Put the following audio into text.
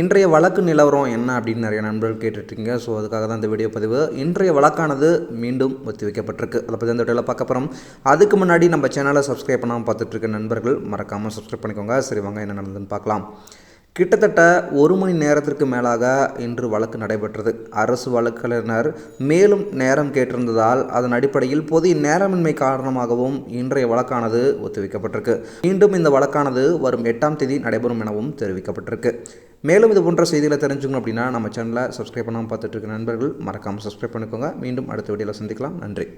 இன்றைய வழக்கு நிலவரம் என்ன அப்படின்னு நிறைய நண்பர்கள் கேட்டுட்ருக்கீங்க. ஸோ அதுக்காக தான் இந்த வீடியோ பதிவு. இன்றைய வழக்கானது மீண்டும் ஒத்தி வைக்கப்பட்டிருக்கு. அதை பற்றி அந்த வீடியோவில் பார்க்க போகிறோம் அதுக்கு முன்னாடி நம்ம சேனலை சப்ஸ்கிரைப் பண்ணாமல் பார்த்துட்ருக்க நண்பர்கள் மறக்காமல் சப்ஸ்கிரைப் பண்ணிக்கோங்க. சரி வாங்க என்ன நடந்ததுன்னு பார்க்கலாம். கிட்டத்தட்ட ஒரு மணி நேரத்திற்கு மேலாக இன்று வழக்கு நடைபெற்றது. அரசு வழக்கறிஞர் மேலும் நேரம் கேட்டிருந்ததால் அதன் அடிப்படையில் போதிய நேரமின்மை காரணமாகவும் இன்றைய வழக்கானது ஒத்திவைக்கப்பட்டிருக்கு. மீண்டும் இந்த வழக்கானது வரும் எட்டாம் தேதி நடைபெறும் எனவும் தெரிவிக்கப்பட்டிருக்கு. மேலும் இது போன்ற செய்திகளை தெரிஞ்சுக்கணும் அப்படின்னா நம்ம சேனலை சப்ஸ்கிரைப் பண்ணாமல் பார்த்துட்டு இருக்க நண்பர்கள் மறக்காமல் சப்ஸ்கிரைப் பண்ணிக்கோங்க. மீண்டும் அடுத்த வீடியோவில் சந்திக்கலாம். நன்றி.